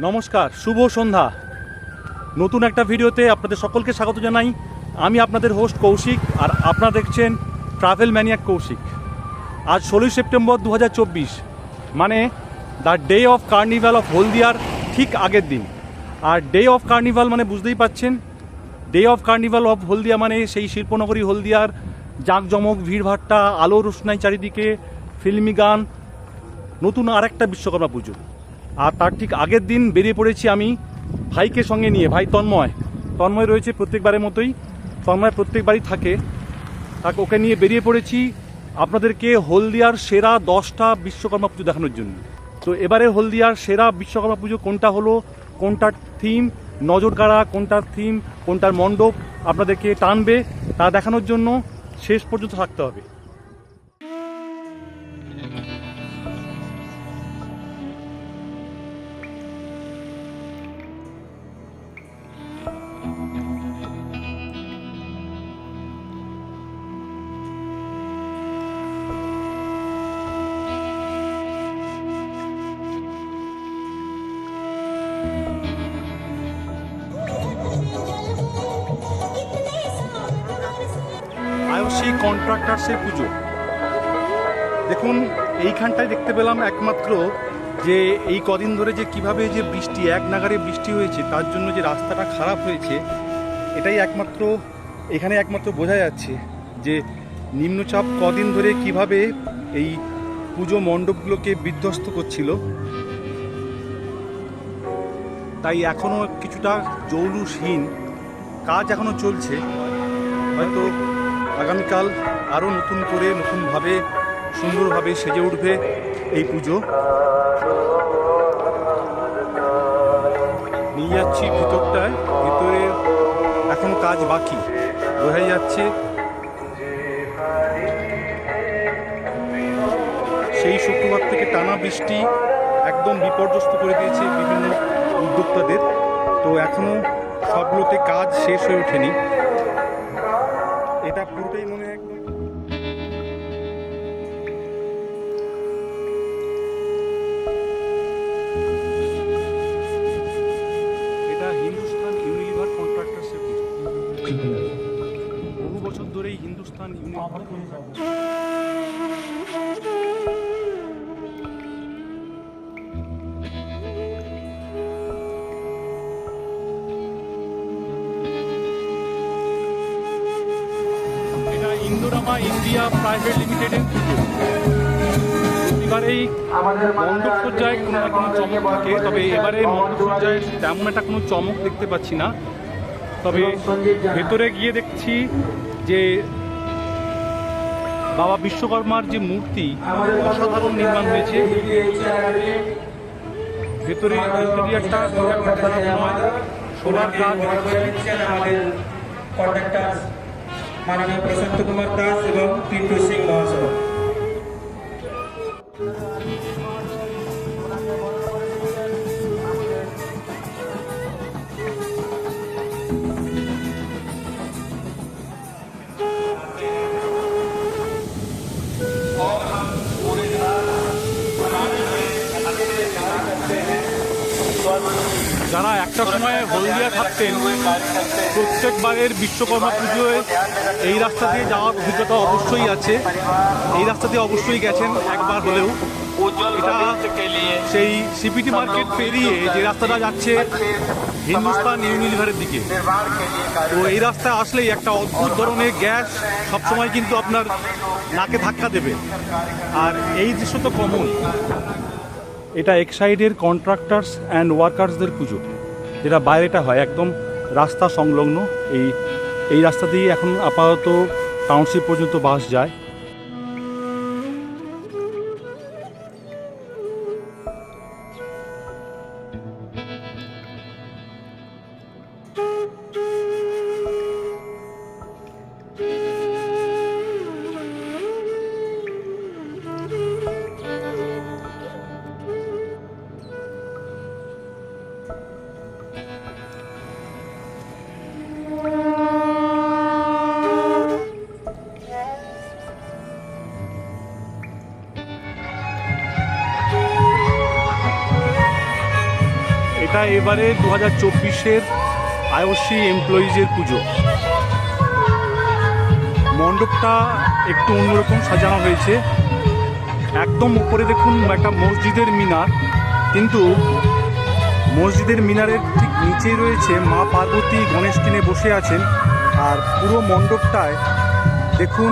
নমস্কার, শুভ সন্ধ্যা। নতুন একটা ভিডিওতে আপনাদের সকলকে স্বাগত জানাই। আমি আপনাদের হোস্ট কৌশিক আর আপনারা দেখছেন ট্রাভেল ম্যানিয়াক কৌশিক। আজ ষোলোই সেপ্টেম্বর দু হাজার চব্বিশ মানে the day of carnival of হলদিয়ার ঠিক আগের দিন। আর ডে অফ কার্নিভাল মানে বুঝতেই পাচ্ছেন day of carnival of Haldia মানে সেই শিল্পনগরী হলদিয়ার জাঁকজমক, ভিড়ভাট্টা আলো রোশনাই চারিদিকে, ফিল্মি গান, নতুন আরেকটা বিশ্বকর্মা পুজো। আর তার ঠিক আগের দিন বেরিয়ে পড়েছি আমি ভাইকে সঙ্গে নিয়ে, ভাই তন্ময়। তন্ময় রয়েছে প্রত্যেকবারের মতোই। তন্ময় প্রত্যেকবারই থাকে। তাকে, ওকে নিয়ে বেরিয়ে পড়েছি আপনাদেরকে হলদিয়ার সেরা দশটা বিশ্বকর্মা পুজো দেখানোর জন্য। তো এবারে হলদিয়ার সেরা বিশ্বকর্মা পুজো কোনটা হলো, কোনটার থিম নজর কাড়া কোনটার থিম কোনটার মণ্ডপ, আপনাদেরকে টানবে, তা দেখানোর জন্য শেষ পর্যন্ত থাকতে হবে। আয়সী কন্ট্রাক্টার্সের পুজো। দেখুন, এইখানটায় দেখতে পেলাম একমাত্র যে এই কদিন ধরে যে কীভাবে যে বৃষ্টি, এক নাগারে বৃষ্টি হয়েছে, তার জন্য যে রাস্তাটা খারাপ হয়েছে, এটাই একমাত্র, এখানে একমাত্র বোঝা যাচ্ছে যে নিম্নচাপ কদিন ধরে কীভাবে এই পুজো মণ্ডপগুলোকে বিধ্বস্ত করছিল। তাই এখনও কিছুটা জৌলুসহীন কাজ এখনও চলছে। হয়তো আগামীকাল আরও নতুন করে, নতুনভাবে, সুন্দরভাবে সেজে উঠবে এই পুজো। নিয়ে যাচ্ছি ভিতরটায়, ভিতরে এখন কাজ বাকি। বোঝাই যাচ্ছে সেই শুক্রবার থেকে টানা বৃষ্টি একদম বিপর্যস্ত করে দিয়েছে বিভিন্ন উদ্যোক্তাদের। তো এখনও সবগুলোতে কাজ শেষ হয়ে ওঠেনি। পুরোটাই মনে হয়। একদম এটা হিন্দুস্তান ইউনিলিভার কন্ট্রাক্টার্সের বহু বছর ধরেই Hindustan Unilever Indorama India private লিমিটেডের মণ্ডপ সজ্জায় কোনো না কোনো চমক থাকে তবে এবারে মণ্ডপ সজ্জায় তেমন একটা কোনো চমক দেখতে পাচ্ছি না। তবে ভেতরে গিয়ে দেখছি যে বাবা বিশ্বকর্মার যে মূর্তি অসাধারণ নির্মাণ হয়েছে। ভেতরে ইন্টেরিয়ারটা একটা সোলার কাজ আমাদের মাননীয় প্রশান্ত কুমার দাস এবং পিন্টু সিং মহাশয়। হলদিয়া থাকতেন। প্রত্যেকবারের বিশ্বকর্মা পুজোয় এই রাস্তা দিয়ে যাওয়ার অভিজ্ঞতা অবশ্যই আছে। এই রাস্তা দিয়ে অবশ্যই গেছেন একবার হলেও। এটা সেই সিপিটি মার্কেট পেরিয়ে যে রাস্তাটা যাচ্ছে হিন্দুস্তান ইউনিলিভারের দিকে। তো এই রাস্তায় আসলেই একটা অদ্ভুত ধরনের গ্যাস সবসময় কিন্তু আপনার নাকে ধাক্কা দেবে। আর এই দৃশ্য তো কমন। এটা এক্সাইডের কন্ট্রাক্টার্স অ্যান্ড ওয়ার্কার্সদের পুজো। যেটা বাইরেটা হয়, একদম রাস্তা সংলগ্ন এই এই রাস্তা দিয়ে এখন আপাতত টাউনশিপ পর্যন্ত বাস যায়। এবারে দু হাজার চব্বিশের আইওসি এমপ্লয়িজের পুজো। মণ্ডপটা একটু অন্যরকম সাজানো হয়েছে। একদম উপরে দেখুন একটা মসজিদের মিনার, কিন্তু মসজিদের মিনারের ঠিক নিচেই রয়েছে মা পার্বতী গণেশ কিনে বসে আছেন। আর পুরো মণ্ডপটায় দেখুন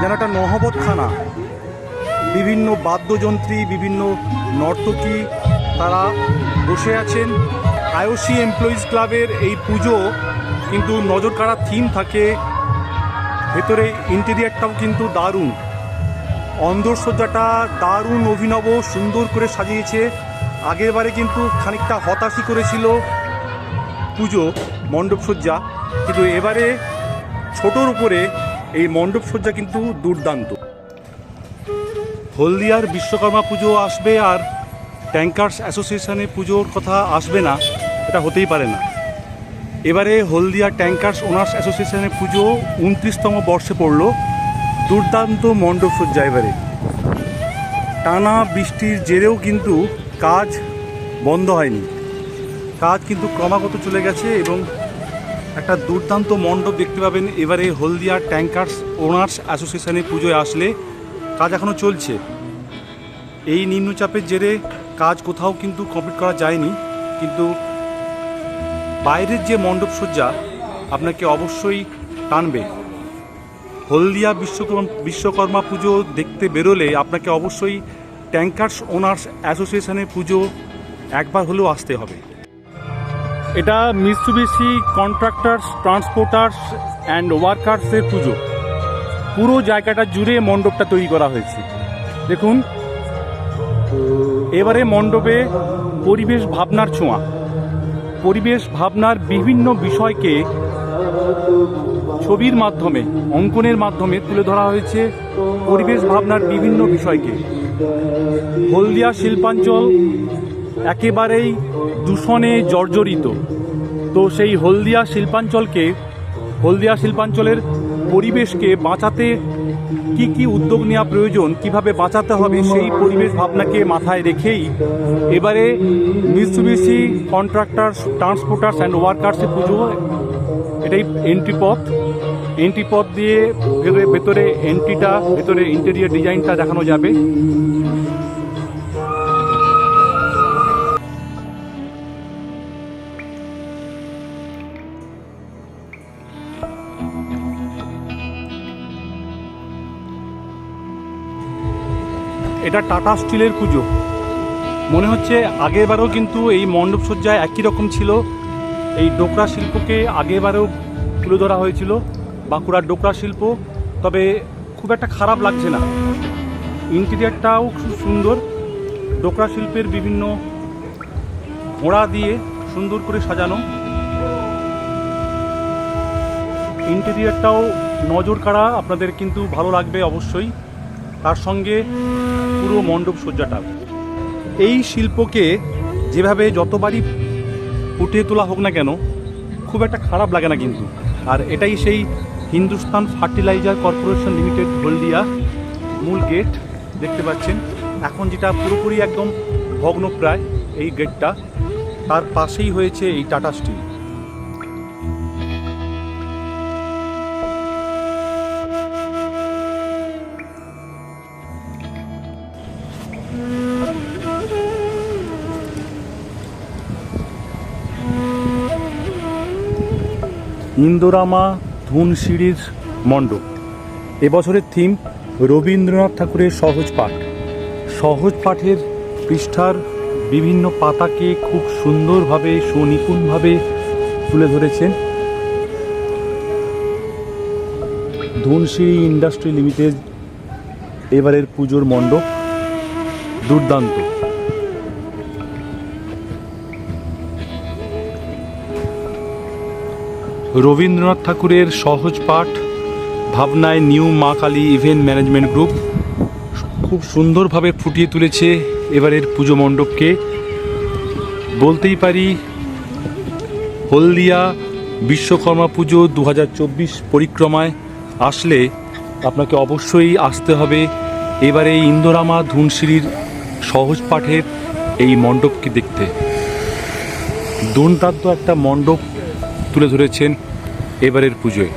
যেন একটা নহবতখানা। বিভিন্ন বাদ্যযন্ত্রী, বিভিন্ন নর্তকী, তারা বসে আছেন আইওসি এমপ্লয়িজ ক্লাবের এই পুজো, কিন্তু নজর কাড়া থিম থাকে। ভেতরে ইন্টেরিয়ারটাও কিন্তু দারুণ। অন্দরসজ্জাটা দারুণ, অভিনব, সুন্দর করে সাজিয়েছে। আগেরবারে কিন্তু খানিকটা হতাশই করেছিল পুজো মণ্ডপসজ্জা কিন্তু এবারে ছোটোর উপরে এই মণ্ডপসজ্জা কিন্তু দুর্দান্ত। হলদিয়ার বিশ্বকর্মা পুজো আসবে আর ট্যাঙ্কার্স অ্যাসোসিয়েশনের পুজোর কথা আসবে না, এটা হতেই পারে না। এবারে হলদিয়া ট্যাঙ্কার্স ওনার্স অ্যাসোসিয়েশনের পুজো উনত্রিশতম বর্ষে পড়ল, দুর্দান্ত মণ্ডপসজ্জা এবারে। টানা বৃষ্টির জেরেও কিন্তু কাজ বন্ধ হয়নি। কাজ কিন্তু ক্রমাগত চলে গেছে এবং একটা দুর্দান্ত মণ্ডপ দেখতে পাবেন এবারে হলদিয়া ট্যাঙ্কার্স ওনার্স অ্যাসোসিয়েশনের পুজোয় আসলে। কাজ এখনও চলছে। এই নিম্নচাপের জেরে কাজ কোথাও কিন্তু কমপ্লিট করা যায়নি, কিন্তু বাইরের যে মণ্ডপসজ্জা আপনাকে অবশ্যই টানবে। হলদিয়া বিশ্বকর্মা বিশ্বকর্মা পুজো দেখতে বেরোলে আপনাকে অবশ্যই ট্যাঙ্কার্স ওনার্স অ্যাসোসিয়েশনের পুজো একবার হলেও আসতে হবে। এটা মিসুবিসি কন্ট্রাক্টার্স ট্রান্সপোর্টার্স অ্যান্ড ওয়ার্কার্সের পুজো। পুরো জায়গাটা জুড়ে মণ্ডপটা তৈরি করা হয়েছে। দেখুন এবারে মণ্ডপে পরিবেশ ভাবনার ছোঁয়া। পরিবেশ ভাবনার বিভিন্ন বিষয়কে ছবির মাধ্যমে, অঙ্কনের মাধ্যমে তুলে ধরা হয়েছে পরিবেশ ভাবনার বিভিন্ন বিষয়কে। হলদিয়া শিল্পাঞ্চল একেবারেই দূষণে জর্জরিত। তো সেই হলদিয়া শিল্পাঞ্চলকে হলদিয়া শিল্পাঞ্চলের পরিবেশকে বাঁচাতে কি কি উদ্যোগ নেওয়া প্রয়োজন, কীভাবে বাঁচাতে হবে সেই পরিবেশ ভাবনাকে মাথায় রেখেই এবারে মিসুবিসি কন্ট্রাক্টার্স ট্রান্সপোর্টার্স অ্যান্ড ওয়ার্কার্সের পুজো, এটাই এন্ট্রি পথ। এন্ট্রি পথ দিয়ে ভেতরে এন্ট্রিটা ভেতরে ইন্টেরিয়ার ডিজাইনটা দেখানো যাবে। এটা টাটা স্টিলের পুজো। মনে হচ্ছে আগেরবারও কিন্তু এই মণ্ডপসজ্জায় একই রকম ছিল। এই ডোকরা শিল্পকে আগেরবারেও তুলে ধরা হয়েছিল, বাঁকুড়ার ডোকরা শিল্প, তবে খুব একটা খারাপ লাগছে না। ইন্টেরিয়ারটাও খুব সুন্দর। ডোকরা শিল্পের বিভিন্ন ঘোড়া দিয়ে সুন্দর করে সাজানো। ইন্টেরিয়ারটাও নজর কাড়া আপনাদের কিন্তু ভালো লাগবে অবশ্যই। তার সঙ্গে পুরো মণ্ডপ সজ্জাটা। এই শিল্পকে যেভাবে যতবারই ফুটিয়ে তোলা হোক না কেন, খুব একটা খারাপ লাগে না কিন্তু। আর এটাই সেই Hindustan fertiliser corporation limited Haldia মূল গেট, দেখতে পাচ্ছেন। এখন যেটা পুরোপুরি একদম ভগ্নপ্রায় এই গেটটা, তার পাশেই হয়েছে এই টাটা স্টিল। ইন্দোরামা ধুনসিঁড়ির মণ্ডপ। এবছরের থিম রবীন্দ্রনাথ ঠাকুরের সহজ পাঠ। সহজ পাঠের পৃষ্ঠার বিভিন্ন পাতাকে খুব সুন্দরভাবে, সুনিপুণভাবে তুলে ধরেছেন ধুনসিঁড়ি ইন্ডাস্ট্রি লিমিটেড, এবারের পুজোর মণ্ডপ, দুর্দান্ত। রবীন্দ্রনাথ ঠাকুরের সহজ পাঠ, ভাবনায় নিউ মা কালী ইভেন্ট ম্যানেজমেন্ট গ্রুপ খুব সুন্দরভাবে ফুটিয়ে তুলেছে এবারের পুজো মণ্ডপকে। বলতেই পারি, হলদিয়া বিশ্বকর্মা পুজো দু হাজার চব্বিশ পরিক্রমায় আসলে আপনাকে অবশ্যই আসতে হবে এবারে ইন্দোরামা ধুনসিঁড়ির সহজ পাঠের এই মণ্ডপকে দেখতে। দুর্দান্ত একটা মণ্ডপ তুলে ধরেছেন এবারের পুজোয়।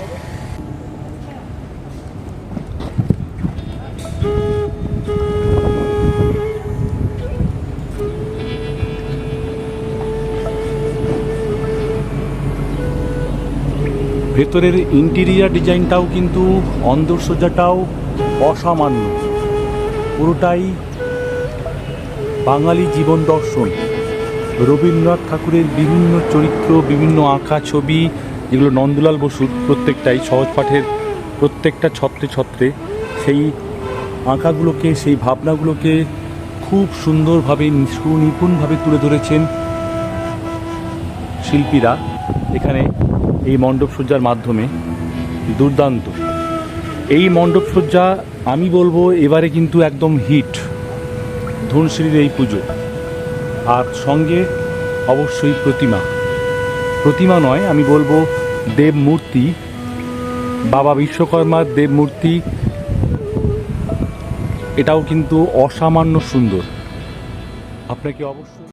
ভেতরের ইন্টেরিয়ার ডিজাইনটাও কিন্তু অন্দরসজ্জাটাও অসামান্য। পুরোটাই বাঙালি জীবন দর্শন। রবীন্দ্রনাথ ঠাকুরের বিভিন্ন চরিত্র, বিভিন্ন আঁকা ছবি যেগুলো নন্দলাল বসুর প্রত্যেকটাই সহজ পাঠের প্রত্যেকটা ছত্রে ছত্রে সেই আঁকাগুলোকে, সেই ভাবনাগুলোকে খুব সুন্দরভাবে, সুনিপুণভাবে তুলে ধরেছেন শিল্পীরা। এখানে এই মণ্ডপসজ্জার মাধ্যমে দুর্দান্ত। এই মণ্ডপসজ্জা আমি বলব এবারে কিন্তু একদম হিট ধনশ্রীর এই পুজো। আর সঙ্গে অবশ্যই প্রতিমা। প্রতিমা নয়, আমি বলব দেব মূর্তি বাবা বিশ্বকর্মার দেবমূর্তি এটাও কিন্তু অসামান্য সুন্দর। আপনাকে অবশ্যই